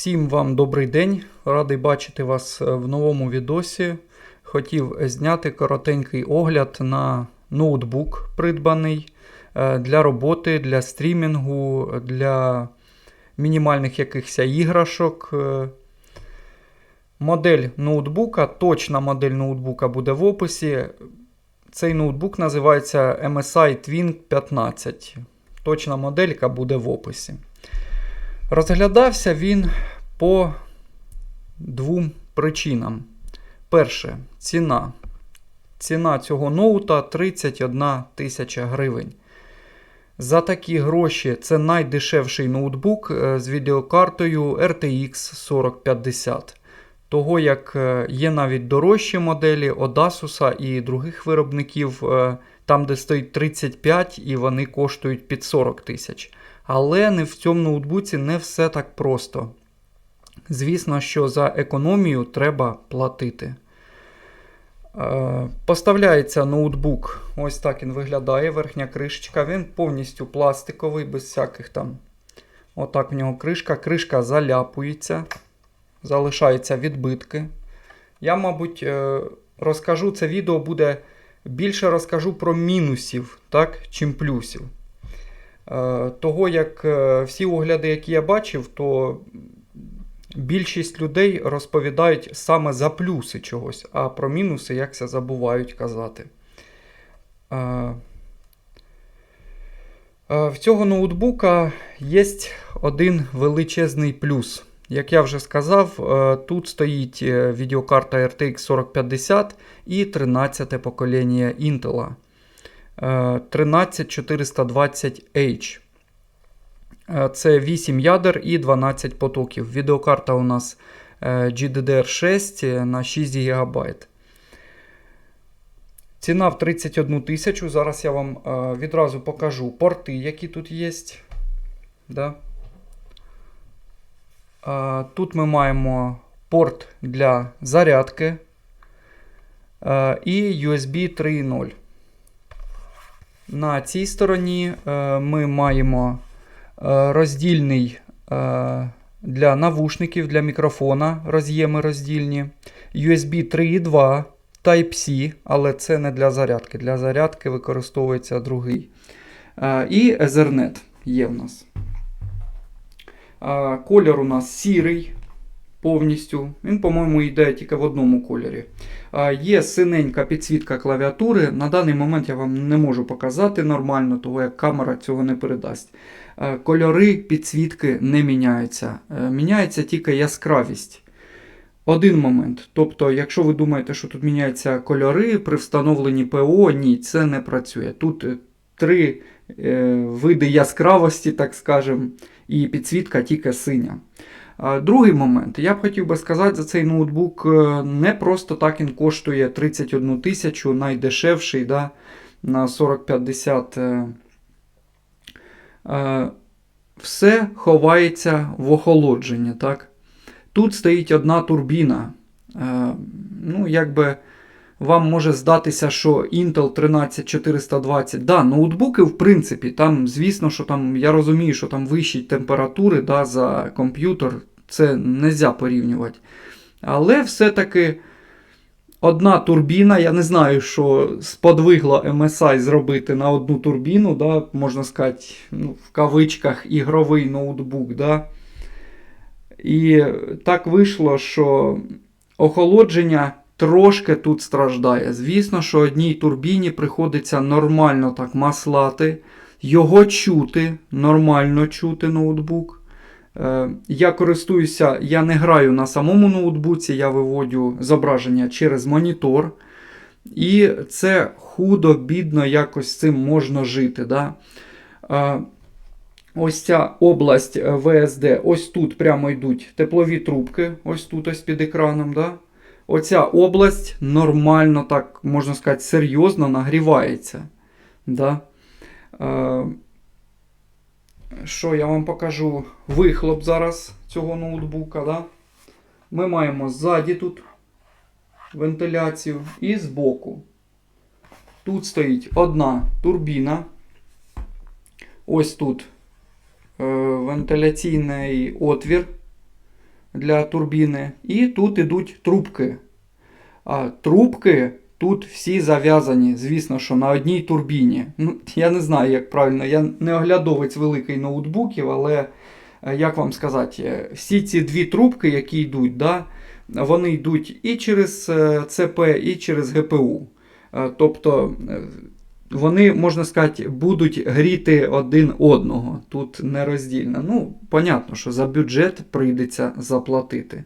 Всім вам добрий день. Радий бачити вас е, в новому відосі. Хотів зняти коротенький огляд на ноутбук, придбаний е, для роботи, для стрімінгу, для мінімальних якихось іграшок. Е, Модель ноутбука, точна модель ноутбука буде в описі. Цей ноутбук називається MSI Twin 15. Точна моделька буде в описі. Розглядався він по двом причинам. Перше, ціна. Ціна цього ноута 31 тисяча гривень. За такі гроші це найдешевший ноутбук е, з відеокартою RTX 4050. Того як е, є навіть дорожчі моделі od і других виробників, е, там, де стоїть 35 і вони коштують під 40 тисяч. Але не в цьому ноутбуці не все так просто. Звісно, що за економію треба платити. Е, Поставляється ноутбук, ось так він виглядає, верхня кришечка. Він повністю пластиковий, без всяких там. Отак в нього кришка. Кришка заляпується, залишаються відбитки. Я, мабуть, е, розкажу це відео буде більше розкажу про мінусів, так, чим плюсів. Е, Того, як е, всі огляди, які я бачив, то більшість людей розповідають саме за плюси чогось, а про мінуси якся забувають казати. Е, В цього ноутбука є один величезний плюс. Як я вже сказав, тут стоїть відеокарта RTX 4050 і 13 покоління Intel. Е, 13420H. Е, Це 8 ядер і 12 потоків. Відеокарта у нас е, GDDR6 на 6 ГБ. Ціна в 31 тисячу. Зараз я вам е, відразу покажу порти, які тут є. Да? Тут ми маємо порт для зарядки і USB 3.0. На цій стороні е, ми маємо е, роздільний е, для навушників, для мікрофона роз'єми роздільні. USB 3.2 Type-C, але це не для зарядки. Для зарядки використовується другий. І Ethernet є в нас. Колір у нас сірий повністю. Він, по-моєму, йде тільки в одному кольорі. Є синенька підсвітка клавіатури. На даний момент я вам не можу показати нормально, того як камера цього не передасть. Кольори підсвітки не міняються. Е, Міняється тільки яскравість. Один момент. Тобто, якщо ви думаєте, що тут міняються кольори при встановленні ПО, ні, це не працює. Тут е, три е, види яскравості, так скажемо, і підсвітка тільки синя. Другий момент. Я б хотів би сказати, за цей ноутбук е, не просто так він коштує 31 тисячу, найдешевший да, на 4050. е. Е, Все ховається в охолодженні. Так? Тут стоїть одна турбіна. Ну, якби вам може здатися, що Intel 13420. Да, ноутбуки, в принципі, там, звісно, що там, я розумію, що там вищі температури да, за комп'ютер, це не можна порівнювати. Але все-таки одна турбіна, я не знаю, що сподвигло MSI зробити на одну турбіну, да, можна сказати, ну, в кавичках ігровий ноутбук. Да. І так вийшло, що охолодження трошки тут страждає. Звісно, що одній турбіні приходиться нормально так маслати, його чути, нормально чути ноутбук. Е, Я користуюся, я не граю на самому ноутбуці, я виводю зображення через монітор. І це худо-бідно якось цим можна жити. Да? Е, Ось ця область е, VSD, ось тут прямо йдуть теплові трубки, ось тут ось під екраном. Да? Оця область нормально, так можна сказати, серйозно нагрівається. Да? Що я вам покажу? Вихлоп зараз цього ноутбука. Да? Ми маємо ззаді тут вентиляцію і збоку. Тут стоїть одна турбіна. Ось тут е, вентиляційний отвір для турбіни, і тут ідуть трубки. А трубки тут всі зав'язані, звісно, що на одній турбіні. Ну, я не знаю, як правильно, я не оглядовець великий ноутбуків, але е, як вам сказати, е, всі ці дві трубки, які йдуть, да, вони йдуть і через е, ЦП, і через ГПУ. Тобто вони, можна сказати, будуть гріти один одного. Тут нероздільно. Ну, понятно, що за бюджет прийдеться заплатити.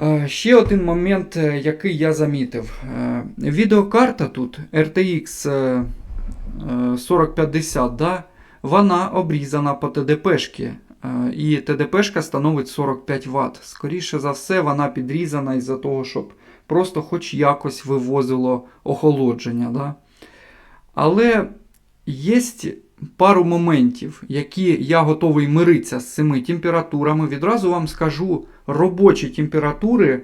Е, Ще один момент, е, який я замітив. Е, Відеокарта тут RTX е, е, 4050, да, вона обрізана по ТДПшки. І ТДПшка становить 45 Вт. Скоріше за все, вона підрізана із-за того, щоб просто хоч якось вивозило охолодження. Да? Але є пару моментів, які я готовий миритися з цими температурами. Відразу вам скажу робочі температури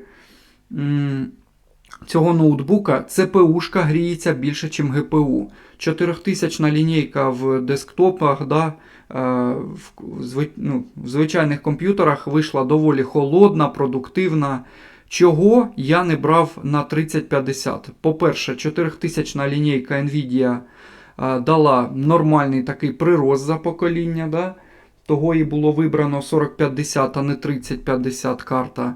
цього ноутбука. ЦПУшка гріється більше, ніж ГПУ. 4000 лінійка в десктопах, да, е, в, ну, в звичайних комп'ютерах вийшла доволі холодна, продуктивна. Чого я не брав на 3050? По-перше, 4000 лінійка Nvidia дала нормальний такий прирост за покоління. Да? Того і було вибрано 4050, а не 3050 карта.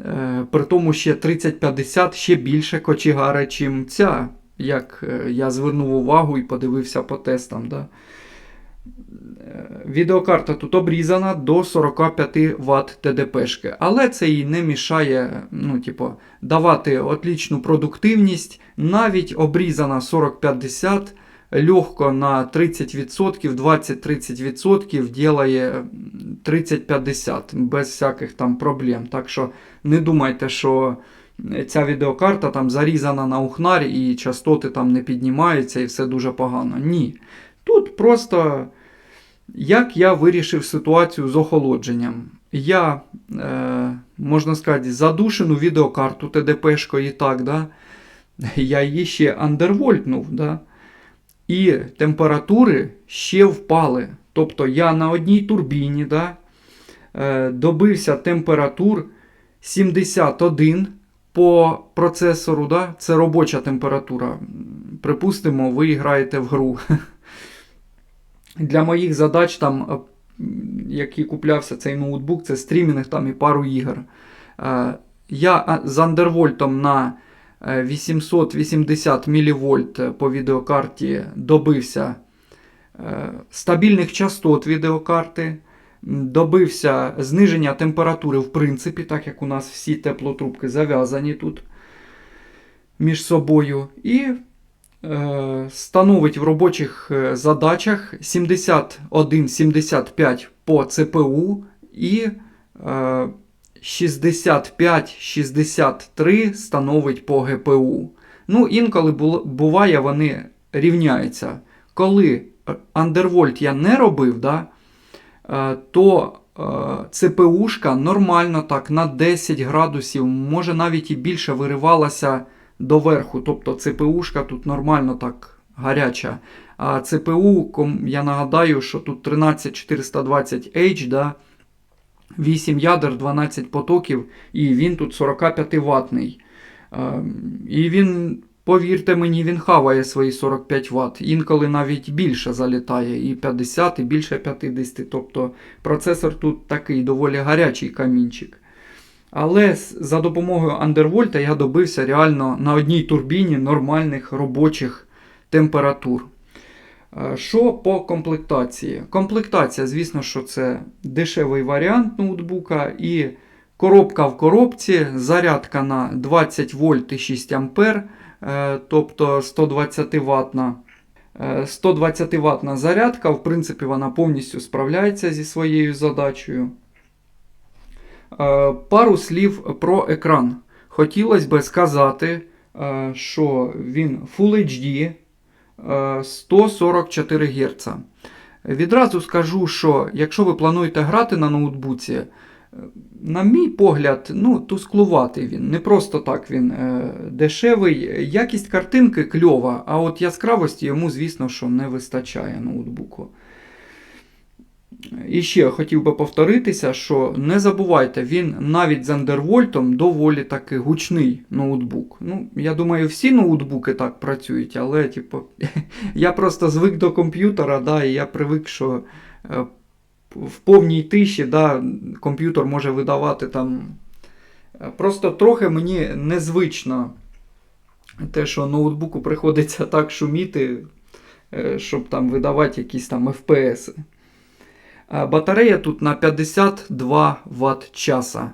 Е, При тому ще 3050 ще більше кочегаре, чим ця, як е, я звернув увагу і подивився по тестам. Да? Е, Відеокарта тут обрізана до 45 Вт ТДПшки, але це їй не мішає ну, типу, давати отлічну продуктивність. Навіть обрізана 4050 легко на 30%, 20-30% ділає 30-50 без всяких там проблем. Так що не думайте, що ця відеокарта там зарізана на ухнарі і частоти там не піднімаються і все дуже погано. Ні. Тут просто як я вирішив ситуацію з охолодженням. Я, е, можна сказати, задушену відеокарту ТДПшкою і так, да? я її ще андервольтнув. Да? І температури ще впали. Тобто я на одній турбіні да, е, добився температур 71 по процесору. Да, це робоча температура. Припустимо, ви граєте в гру. Для моїх задач, там, е, які куплявся цей ноутбук, це стрімінг там і пару ігор. Е, Я з андервольтом на 880 мВ по відеокарті добився е, стабільних частот відеокарти, добився зниження температури, в принципі, так як у нас всі теплотрубки зав'язані тут між собою. І е, становить в робочих е, задачах 71-75 по ЦПУ і 65-63 становить по ГПУ. Ну, інколи буває, вони рівняються. Коли андервольт я не робив, да, е, то е, ЦПУшка нормально так на 10 градусів, може навіть і більше виривалася доверху. Тобто ЦПУшка тут нормально так гаряча. А ЦПУ, я нагадаю, що тут 13420H, да, 8 ядер, 12 потоків, і він тут 45 ватний. І він, повірте мені, він хаває свої 45 Вт. Інколи навіть більше залітає, і 50, і більше 50. Тобто процесор тут такий доволі гарячий камінчик. Але за допомогою андервольта я добився реально на одній турбіні нормальних робочих температур. Е, Що по комплектації? Комплектація, звісно, що це дешевий варіант ноутбука і коробка в коробці, зарядка на 20 вольт і 6 ампер, е, тобто 120 ватна. 120 ватна зарядка, в принципі, вона повністю справляється зі своєю задачею. Е, Пару слів про екран. Хотілося би сказати, е, що він Full HD е, 144 Гц. Відразу скажу, що якщо ви плануєте грати на ноутбуці, е, на мій погляд, ну, тусклуватий він. Не просто так він е, дешевий. Якість картинки кльова, а от яскравості йому, звісно, що не вистачає ноутбуку. І ще хотів би повторитися, що не забувайте, він навіть з андервольтом доволі таки гучний ноутбук. Ну, я думаю, всі ноутбуки так працюють, але типу, я просто звик до комп'ютера, да, і я привик, що е, в повній тиші да, комп'ютер може видавати там. е, Просто трохи мені незвично те, що ноутбуку приходиться так шуміти, е, щоб там видавати якісь там FPS. Е, Батарея тут на 52 Вт часа.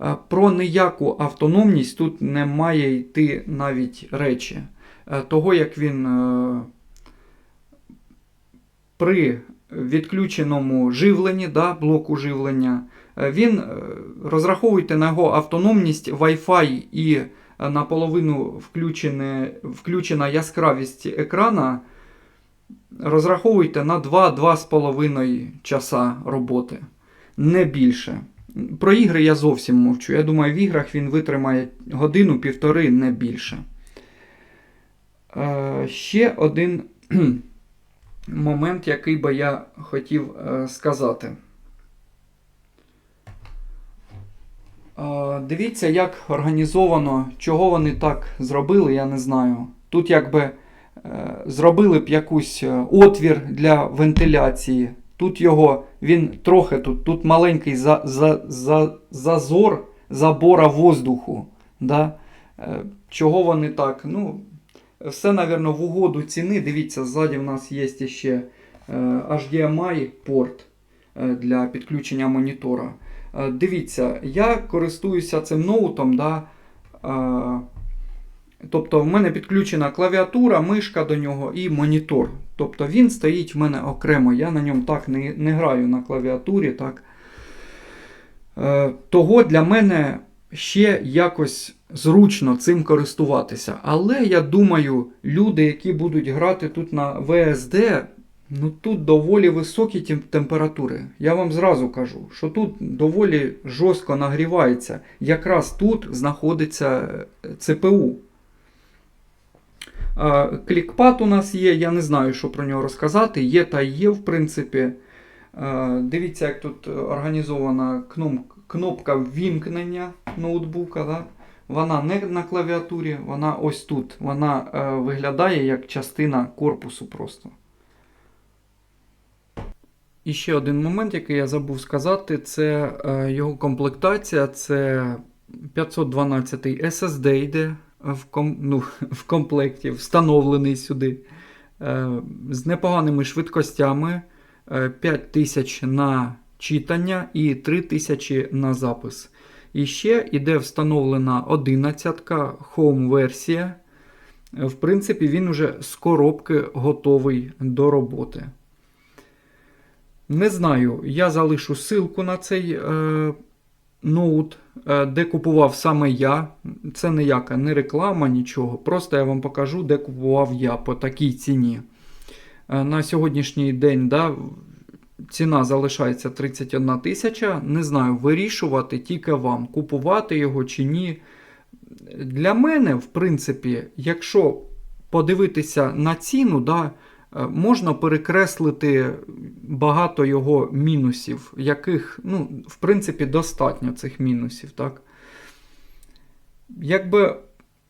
Е, Про ніяку автономність тут не має йти навіть речі. Е, Того, як він при відключеному живленні, да, блоку живлення, він розраховуйте на його автономність Wi-Fi і наполовину включена яскравість екрана. Розраховуйте на 2-2,5 часа роботи. Не більше. Про ігри я зовсім мовчу. Я думаю, в іграх він витримає годину-півтори, не більше. Е, ще один момент, який би я хотів е, сказати. Е, дивіться, як організовано, чого вони так зробили, я не знаю. Тут якби зробили б якусь е, отвір для вентиляції. Тут його, він трохи тут, тут маленький за, за, за, зазор забора воздуху. Да? Е, Чого вони так? Ну, все, напевно, в угоду ціни. Дивіться, ззаді в нас є ще е, HDMI порт е, для підключення монітора. Е, Дивіться, я користуюся цим ноутом. Да, е, тобто в мене підключена клавіатура, мишка до нього і монітор. Тобто він стоїть в мене окремо. Я на ньому так не, не граю на клавіатурі. Так. Е, Того для мене ще якось зручно цим користуватися. Але я думаю, люди, які будуть грати тут на VSD, ну тут доволі високі температури. Я вам зразу кажу, що тут доволі жорстко нагрівається. Якраз тут знаходиться е, ЦПУ. А, Клікпад у нас є, я не знаю, що про нього розказати. Є та є, в принципі. Е, Дивіться, як тут організована кнопка ввімкнення ноутбука. Да? Вона не на клавіатурі, вона ось тут. Вона е, виглядає як частина корпусу просто. І ще один момент, який я забув сказати, це е, його комплектація. Це 512 SSD йде в, ком, ну, в комплекті, встановлений сюди. Е, з непоганими швидкостями. е, 5000 на читання і 3000 на запис. І ще іде встановлена 11 Home версія. Е, В принципі, він уже з коробки готовий до роботи. Не знаю, я залишу ссылку на цей е, ноут, е, де купував саме я. Це ніяка не реклама, нічого. Просто я вам покажу, де купував я по такій ціні. Е, на сьогоднішній день да, ціна залишається 31 тисяча. Не знаю, вирішувати тільки вам, купувати його чи ні. Для мене, в принципі, якщо подивитися на ціну, да, можна перекреслити багато його мінусів, яких, ну, в принципі, достатньо цих мінусів. Так? Якби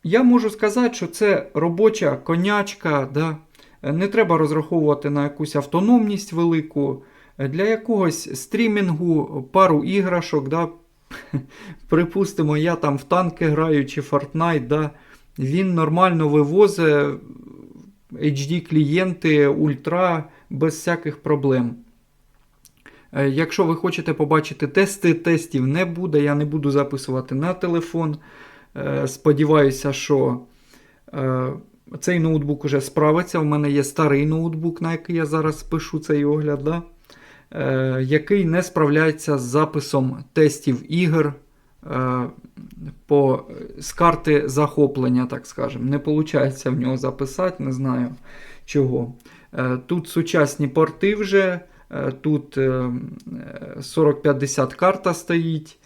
я можу сказати, що це робоча конячка. Да? Е, Не треба розраховувати на якусь автономність велику. Е, Для якогось стрімінгу, пару іграшок, да? припустимо, я там в танки граю чи Fortnite, да? він нормально вивозить HD клієнти, ультра без всяких проблем. Е, Якщо ви хочете побачити тести, тестів не буде. Я не буду записувати на телефон. Е, Сподіваюся, що е, цей ноутбук уже справиться. У мене є старий ноутбук, на який я зараз пишу цей огляд, да? який не справляється з записом тестів ігор по, з карти захоплення, так скажемо. Не виходить в нього записати, не знаю чого. Е, тут сучасні порти вже, е, тут е, 4050 карта стоїть.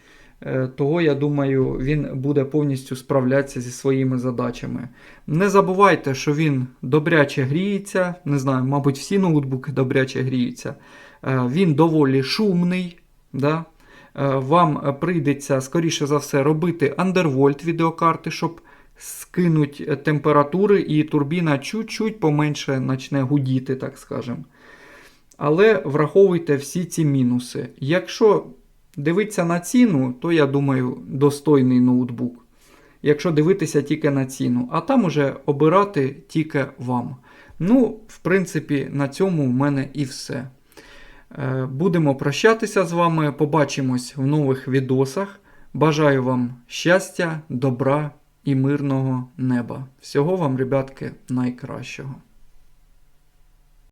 Е, Того, я думаю, він буде повністю справлятися зі своїми задачами. Не забувайте, що він добряче гріється. Не знаю, мабуть, всі ноутбуки добряче гріються. Е, Він доволі шумний. Да? Е, Вам е, прийдеться, скоріше за все, робити андервольт відеокарти, щоб скинуть температури, і турбіна чуть-чуть поменше почне гудіти, так скажемо. Але враховуйте всі ці мінуси. Якщо дивитися на ціну, то я думаю, достойний ноутбук. Якщо дивитися тільки на ціну, а там уже обирати тільки вам. Ну, в принципі, на цьому в мене і все. Е, Будемо прощатися з вами. Побачимось в нових відосах. Бажаю вам щастя, добра і мирного неба. Всього вам, ребятки, найкращого.